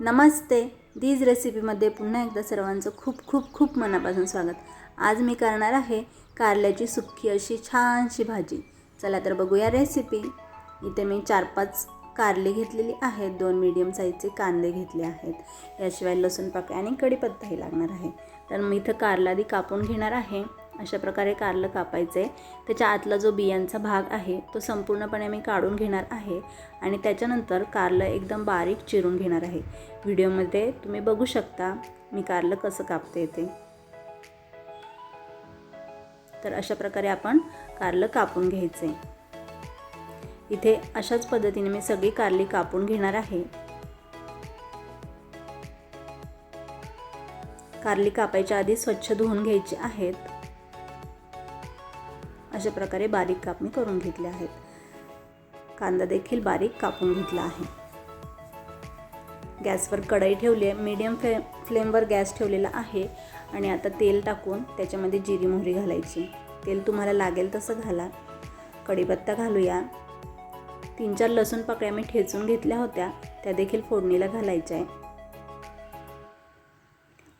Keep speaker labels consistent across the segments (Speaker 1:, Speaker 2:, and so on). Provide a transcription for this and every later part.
Speaker 1: नमस्ते. These रेसिपीमध्ये पुन्हा एकदा सर्वांचं खूप खूप खूप मनापासून स्वागत. आज मी करणार आहे कारल्याची सुक्की अशी छानशी भाजी. चला तर बघूया रेसिपी इथे मी चार पाच कारले घेतलेली आहेत. दोन मीडियम साईजचे कांदे घेतले आहेत. याशिवाय लसूण पाकळी आणि कढीपत्ताही लागणार आहे. तर मी इथं कारला आधी कापून घेणार आहे. अशा प्रकारे कारलं कापायचं. आहे त्याच्या आतला जो बियांचा भाग आहे तो संपूर्णपणे मी काढून घेणार आहे आणि त्याच्यानंतर कारलं एकदम बारीक चिरून घेणार आहे. व्हिडिओमध्ये तुम्ही बघू शकता मी कारलं कसं कापते ते. तर अशा प्रकारे आपण कारलं कापून घ्यायचं. आहे इथे अशाच पद्धतीने मी सगळी कारली कापून घेणार आहे. कारली कापायच्या आधी स्वच्छ धुवून घ्यायची आहेत. अशा प्रकारे बारीक कापणी करून घेतल्या आहेत. कांदा देखील बारीक कापून घेतला आहे. गॅसवर कढई ठेवली आहे. मीडियम फ्ले फ्लेमवर गॅस ठेवलेला आहे. आणि आता तेल टाकून त्याच्यामध्ये जिरी मोहरी घालायची. तेल तुम्हाला लागेल तसं घाला. कढीपत्ता घालूया. तीन चार लसूण पाकळ्या मी ठेचून घेतल्या होत्या. त्या देखील फोडणीला घालायच्या आहे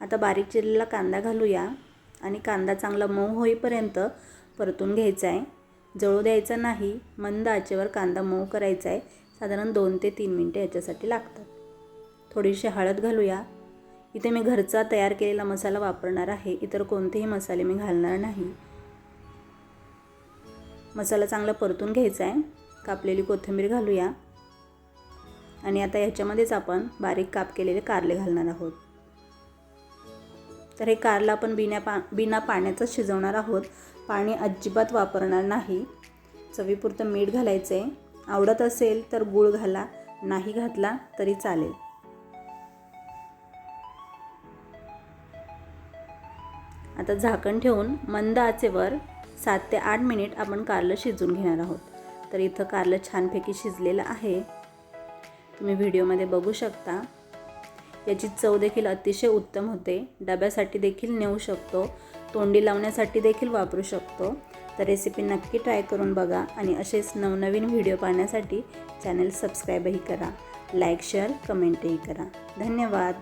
Speaker 1: आता बारीक चिरलेला कांदा घालूया. आणि कांदा चांगला मऊ होईपर्यंत परतून घ्यायचा आहे जळू द्यायचा नाही मंद आचेवर कांदा मऊ करायचा आहे साधारण दोन ते तीन मिनटं याच्यासाठी लागतात. थोडीशी हळद घालूया. इथे मी घरचा तयार केलेला मसाला वापरणार आहे. इतर कोणतेही मसाले मी घालणार नाही. मसाला चांगला परतून घ्यायचा आहे कापलेली कोथिंबीर घालूया. आणि आता ह्याच्यामध्येच आपण बारीक काप केलेले कारले घालणार आहोत. तर हे कारला आपण बिना पा बिना पाण्याचंच शिजवणार आहोत. पाणी अजिबात वापरणार नाही. चवीपुरतं मीठ घालायचं आहे आवडत असेल तर गूळ घाला नाही घातला तरी चालेल. आता झाकण ठेवून मंद आचेवर सात ते आठ मिनिट आपण कारलं शिजून घेणार आहोत. तर इथं कारलं छानपैकी शिजलेलं आहे. तुम्ही व्हिडिओमध्ये बघू शकता. याची चव देखील अतिशय उत्तम होते. डब्यासाठी देखील नेऊ शकतो. तोंडी लावण्यासाठी देखील वापरू शकतो. तर रेसिपी नक्की ट्राय करून बघा आणि असेच नवनवीन व्हिडिओ पाहण्यासाठी चॅनल सबस्क्राईबही करा. लाईक शेअर कमेंटही करा. धन्यवाद.